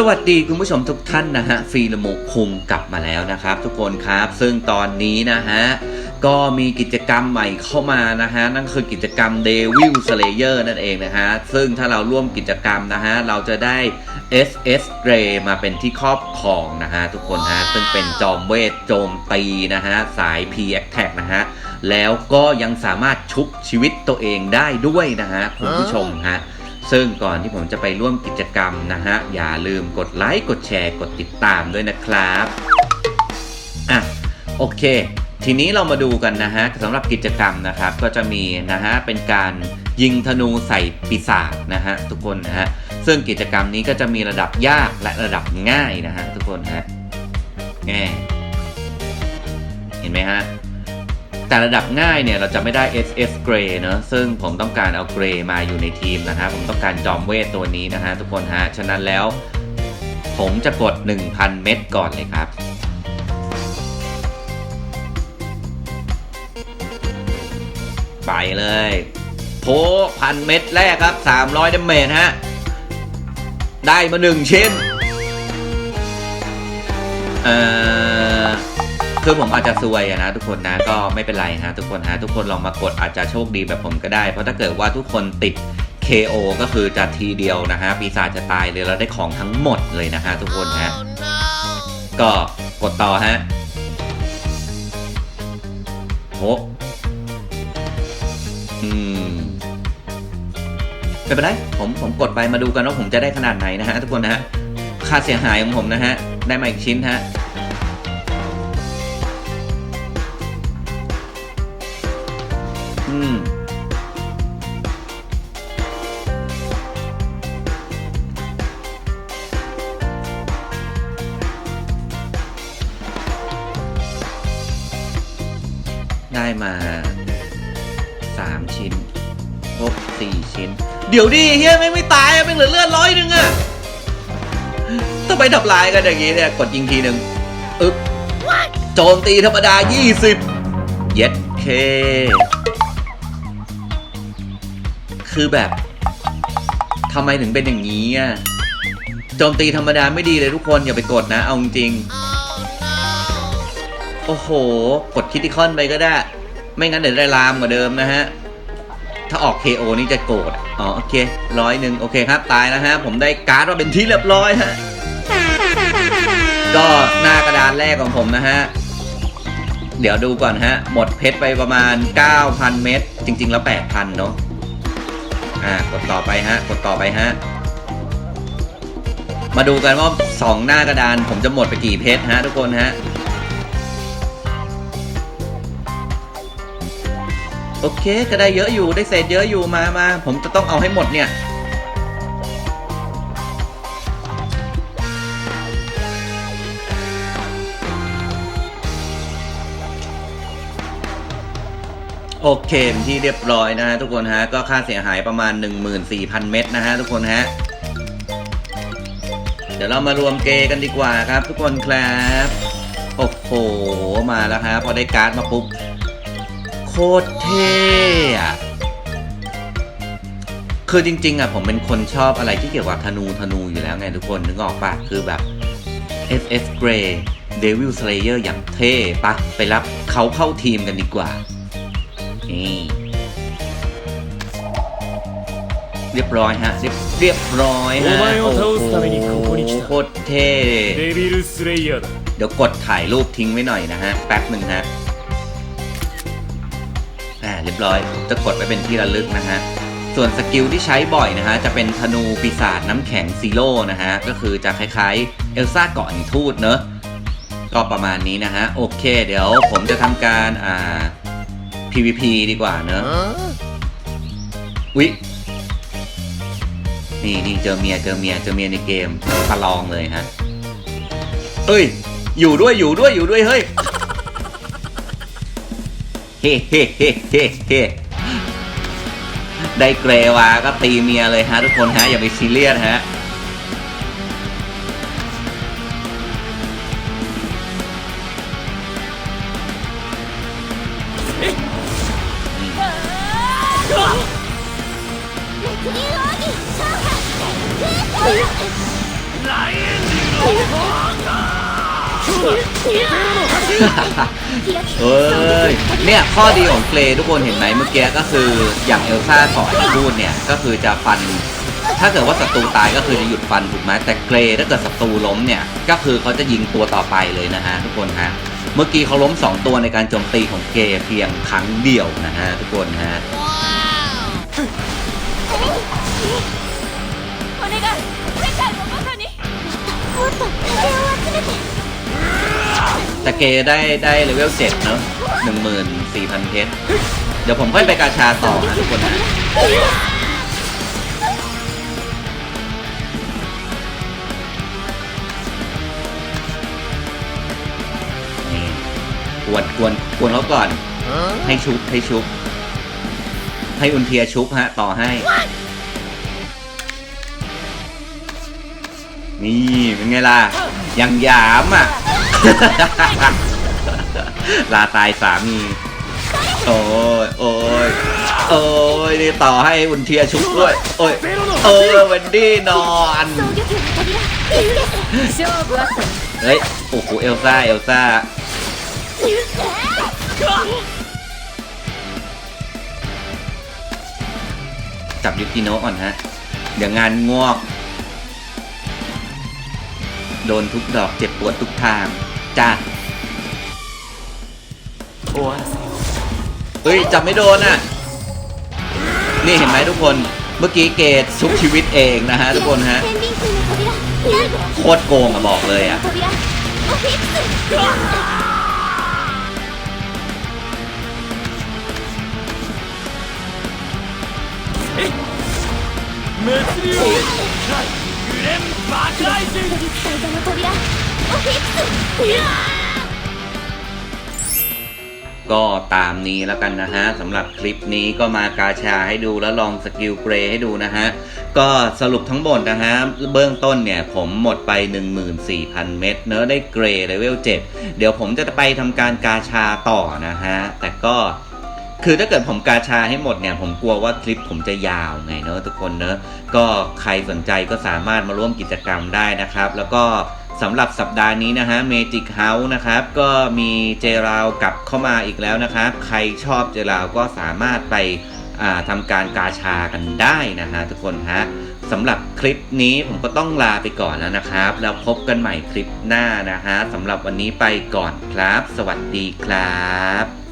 สวัสดีคุณผู้ชมทุกท่านนะฮะฟีลโมคุงกลับมาแล้วนะครับ ทุกคนครับ ซึ่งตอนนี้นะฮะก็มีกิจกรรมใหม่เข้ามานะฮะนั่นคือกิจกรรม Devil Slayer นั่นเองนะฮะซึ่งถ้าเราร่วมกิจกรรมนะฮะเราจะได้ SS Ray มาเป็นที่ครอบครองนะฮะทุกคนฮะซึ่งเป็นจอมเวทโจมตีนะฮะสาย P Attack นะฮะแล้วก็ยังสามารถชุบชีวิตตัวเองได้ด้วยนะฮะคุณผู้ชมฮะ ซึ่งก่อนที่ผมจะไปร่วมกิจกรรมนะฮะ อย่าลืมกดไลค์ กดแชร์ กดติดตามด้วยนะครับ อะ โอเค ทีนี้เรามาดูกันนะฮะสำหรับกิจกรรมนะครับ ก็จะมีนะฮะ เป็นการยิงธนูใส่ปีศาจนะฮะ ทุกคนนะฮะ ซึ่งกิจกรรมนี้ก็จะมีระดับยากและระดับง่ายนะฮะ ทุกคนฮะแง่เห็นไหมฮะ แต่ระดับง่ายเนี่ยเราจะไม่ได้ SS Gray เนอะซึ่งผมต้องการเอา Gray มาอยู่ในทีมนะฮะผมต้องการจอมเวทตัวนี้นะฮะทุกคนฮะฉะนั้นแล้ว ผมจะกด 1,000 เม็ดก่อนเลยครับไปเลยโพพันเม็ดแรกครับ 300ดาเมจฮะ ได้มาหนึ่งชิ้น เอ่อ คือผมอาจจะซวยอะนะทุกคนนะก็ไม่เป็นไรฮะทุกคนฮะทุกคนลองมากดอาจจะโชคดีแบบผมก็ได้ เพราะถ้าเกิดว่าทุกคนติด KO ก็คือจะทีเดียวนะฮะปีศาจจะตายเลยแล้วได้ของทั้งหมดเลยนะฮะทุกคนฮะ ก็กดต่อฮะโหอืมไม่เป็นไรผมผมกดไปมาดูกันว่าผมจะได้ขนาดไหนนะฮะทุกคนนะฮะ ค่าเสียหายของผมนะฮะ ได้มาอีกชิ้นฮะ อืมได้มาสามชิ้นครบสี่ชิ้น เดี๋ยวดิเฮียไม่ไม่ตายอะไม่งเหลือเลือดร้อยหนึ่งอะทำไมทำลายกันอย่างนี้เนี่ย กดยิงทีหนึ่งอึ๊บโจมตีธรรมดา 20 เย็ดเค คือแบบทำไมถึงเป็นอย่างนี้อะโจมตีธรรมดาไม่ดีเลยทุกคนอย่าไปกดนะ เอาจริง โอ้โห กดคิติคอนไปก็ได้ ไม่งั้นเดี๋ยวได้ลามกว่าเดิมนะฮะ ถ้าออก KO นี่จะโกรธอ๋อโอเคร้อยหนึ่งโอเคครับ ตายแล้วฮะ ผมได้การ์ดมาเป็นที่เรียบร้อยฮะ ก็หน้ากระดานแรกของผมนะฮะ เดี๋ยวดูก่อนฮะ หมดเพชรไปประมาณ 9,000 เม็ดจริง ๆ แล้ว 8,000 เนาะ อ่ากดต่อไปฮะ กดต่อไปฮะ มาดูกันว่าสองหน้ากระดานผมจะหมดไปกี่เพชรฮะทุกคนฮะ โอเค ก็ได้เยอะอยู่ได้เศษเยอะอยู่มามาผมจะต้องเอาให้หมดเนี่ย โอเคที่เรียบร้อยนะฮะทุกคนฮะก็ค่าเสียหายประมาณ 14,000 เม็ดนะฮะทุกคนฮะเดี๋ยวเรามารวมเกย์กันดีกว่าครับ ทุกคนครับโอ้โหมาแล้วฮะพอได้การ์ดมาปุ๊บโคตรเท่อะคือจริง ๆอะผมเป็นคนชอบอะไรที่เกี่ยวกับธนูธนูอยู่แล้วไงทุกคนนึกออกปะคือแบบ SS Gray Devil Slayer อย่างเท่ปะไปรับเขาเข้าทีมกันดีกว่า นี่เรียบร้อยฮะเรียบร้อยฮะ โอ้โหโคตรเท่เดี๋ยวกดถ่ายรูปทิ้งไว้หน่อยนะฮะ แป๊บหนึ่งฮะ อ่า เรียบร้อย จะกดไว้เป็นที่ระลึกนะฮะส่วนสกิลที่ใช้บ่อยนะฮะ จะเป็นธนูปีศาจน้ำแข็งซีโร่นะฮะ ก็คือจะคล้ายๆ เอลซ่าเกาะหินทูตเนอะก็ประมาณนี้นะฮะ โอเค เดี๋ยวผมจะทำการอ่า PVP ดีกว่าเนอะอุ๊ยนี่นี่เจอเมียเจอเมียเจอเมียในเกมประลองเลยฮะเอ้ย อยู่ด้วยอยู่ด้วยอยู่ด้วยเฮ้ยเฮ้เฮ้เฮ้เฮ้เฮ้ได้เกรวาก็ตีเมียเลยฮะทุกคนฮะอย่าไปซีเรียสฮะ เอ้ย เนี่ยข้อดีของเกรทุกคนเห็นไหมเมื่อกี้ก็คืออย่างเอลซ่าสอนพูดเนี่ยก็คือจะฟัน ถ้าเกิดว่าศัตรูตายก็คือจะหยุดฟันถูกไหมแต่เกรถ้าเกิดศัตรูล้มเนี่ยก็คือเขาจะยิงตัวต่อไปเลยนะฮะทุกคนฮะเมื่อกี้เขาล้ม 2 ตัวในการโจมตีของเกรเพียงครั้งเดียวนะฮะทุกคนฮะ お願い世界の中にもっと風を集めて แต่เกได้ได้เลเวลเจ็ดเนอะหนึ่งหมื่นสี่พันเพชรเดี๋ยวผมค่อยไปกาชาต่อนะทุกคนนะนี่กวนกวนกวนเขาก่อน ให้ชุบให้ชุบ ให้อุนเทียชุบฮะ ต่อให้ นี่เป็นไงล่ะ ยังหยามอะ ลาตายสามี โอ้ยโอ้ยโอ้ยนี่ต่อให้อุนเทียชุบด้วย โอ้ยเออเวนดี้นอนเฮ้ย โอ้โห เอลซ่า เอลซ่า จับยูกิโนะก่อนฮะ เดี๋ยวงานงอก โดนทุกดอกเจ็บปวดทุกทางจ้าโอ้ย จับไม่โดนอะ นี่เห็นไหมทุกคน เมื่อกี้เกตซุกชีวิตเองนะฮะทุกคนฮะ โคตรโกงอะบอกเลยอะ 扉オフィックス物流グレン爆雷神取り伝えたの扉オフィックス ก็ตามนี้แล้วกันนะฮะสำหรับคลิปนี้ก็มากาชาให้ดูแล้วลองสกิลเกรให้ดูนะฮะ ก็สรุปทั้งหมดนะฮะ เบื้องต้นเนี่ยผมหมดไป 14,000 เม็ดเนอะได้เกรเลเวล7เดี๋ยวผมจะไปทำการกาชาต่อนะฮะ แต่ก็ คือถ้าเกิดผมกาชาให้หมดเนี่ย ผมกลัวว่าคลิปผมจะยาวไงเนอะทุกคนเนอะก็ใครสนใจก็สามารถมาร่วมกิจกรรมได้นะครับ แล้วก็สำหรับสัปดาห์นี้นะฮะ Magic House นะครับ ก็มีเจราวกลับเข้ามาอีกแล้วนะครับ ใครชอบเจราวก็สามารถไปทำการกาชากันได้นะฮะทุกคนฮะสำหรับคลิปนี้ผมก็ต้องลาไปก่อนแล้วนะครับ แล้วพบกันใหม่คลิปหน้านะฮะสำหรับวันนี้ไปก่อนครับ สวัสดีครับ